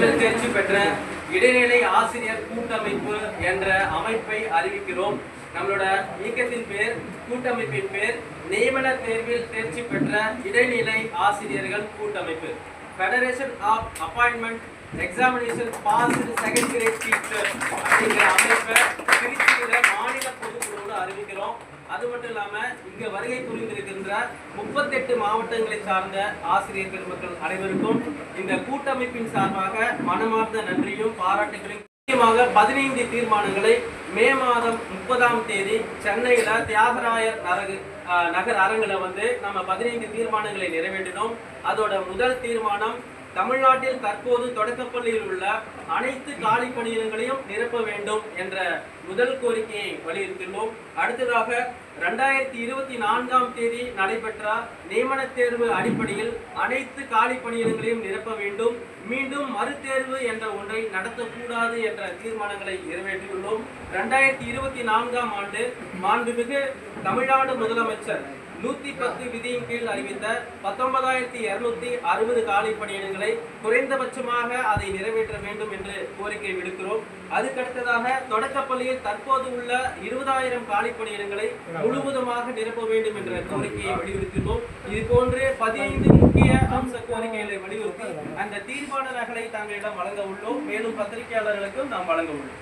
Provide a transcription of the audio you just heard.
முதலில் தேர்ச்சி பெற்ற இடைநிலை ஆசிரியர் கூட்டமைப்பு என்ற அமைப்பை அறிவிக்கிறோம். நம்மளோட இயக்கத்தின் பேர் கூட்டமைப்பின் பேர் நியமன தேர்வில் தேர்ச்சி பெற்ற இடைநிலை ஆசிரியர்கள் கூட்டமைப்பு. Federation of appointment examination pass second grade teacher அப்படிங்கிற அமைப்பை அது மட்டும் இல்லாம இங்க வருகை புரிந்திருக்கின்ற முப்பத்தெட்டு மாவட்டங்களை சார்ந்த ஆசிரியர் பெருமக்கள் அனைவருக்கும் இந்த கூட்டமைப்பின் சார்பாக மனமார்ந்த நன்றியும் பாராட்டுகளையும் முக்கியமாக பதினைந்து தீர்மானங்களை மே மாதம் முப்பதாம் தேதி சென்னையில தியாகராயர் நரகு நகர் அரங்குல வந்து நம்ம பதினைந்து தீர்மானங்களை நிறைவேற்றினோம். அதோட முதல் தீர்மானம் தமிழ்நாட்டில் தற்போது தொடக்கப்பள்ளியில் உள்ள அனைத்து காலி பணியிடங்களையும் நிரப்ப வேண்டும் என்ற முதல் கோரிக்கையை வலியுறுத்தினோம். அடுத்ததாக ரெண்டாயிரத்தி இருபத்தி நான்காம் தேதி நடைபெற்ற நியமன தேர்வு அடிப்படையில் அனைத்து காலி பணியிடங்களையும் நிரப்ப வேண்டும். மீண்டும் மறுதேர்வு என்ற ஒன்றை நடத்தக்கூடாது என்ற தீர்மானங்களை நிறைவேற்றியுள்ளோம். ரெண்டாயிரத்தி இருபத்தி நான்காம் ஆண்டு மாண்புமிகு தமிழ்நாடு முதலமைச்சர் நூத்தி பத்து விதியின் கீழ் அறிவித்த பத்தொன்பதாயிரத்தி இருநூத்தி அறுபது காலை பணியிடங்களை குறைந்தபட்சமாக அதை நிறைவேற்ற வேண்டும் என்று கோரிக்கை விடுக்கிறோம். அதுக்கடுத்ததாக தொடக்கப்பள்ளியில் தற்போது உள்ள இருபதாயிரம் காலி பணியிடங்களை முழுவதுமாக நிரப்ப வேண்டும் என்ற கோரிக்கையை வலியுறுத்தினோம். இது போன்று பதினைந்து முக்கிய அம்ச கோரிக்கைகளை வலியுறுத்தி அந்த தீர்மான நகலை தங்களிடம் வழங்க உள்ளோம். மேலும் பத்திரிகையாளர்களுக்கும் நாம் வழங்க உள்ளோம்.